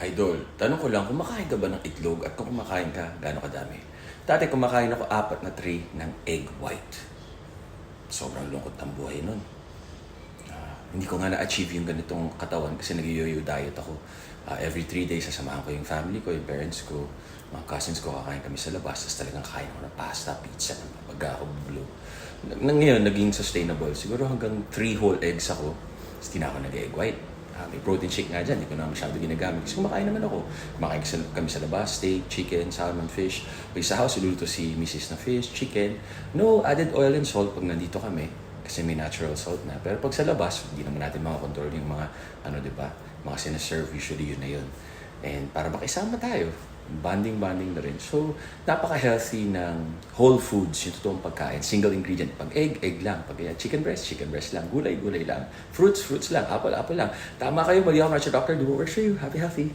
Idol, tanong ko lang, kumakain ka ba ng itlog at kung kumakain ka, gaano kadami? Dati kumakain ako apat na tray ng egg white. Sobrang lungkot ng buhay nun. Ah, hindi ko nga na-achieve yung ganitong katawan kasi nag-yo-yo diet ako. Ah, every three days, sasamahan ko yung family ko, yung parents ko, mga cousins ko, kakain kami sa labas. Tapos talagang kain ako ng pasta, pizza, pagka ako blue. Nang ngayon, naging sustainable. Siguro hanggang three whole eggs ako. Tapos na ako nag-egg white. Ah, may protein shake nga dyan, hindi ko na masyado ginagamit. Kasi kumakain naman ako. Kumakain kami sa labas, steak, chicken, salmon, fish. Pag sa house, iluluto si Mrs. na fish, chicken. No added oil and salt pag nandito kami. Kasi may natural salt na. Pero pag sa labas, hindi naman natin mga control yung mga, ano, di ba? Mga sinaserve, usually yun na yun. And para makisama tayo, bonding-bonding na rin. So, napaka-healthy ng whole foods, yung totoong pagkain. Single ingredient. Pag egg, egg lang. Pag uh, chicken breast, chicken breast lang. Gulay, gulay lang. Fruits, fruits lang. Apple, apple lang. Tama kayo, mali ako, Nature Doctor. Do what works for you. Happy, healthy.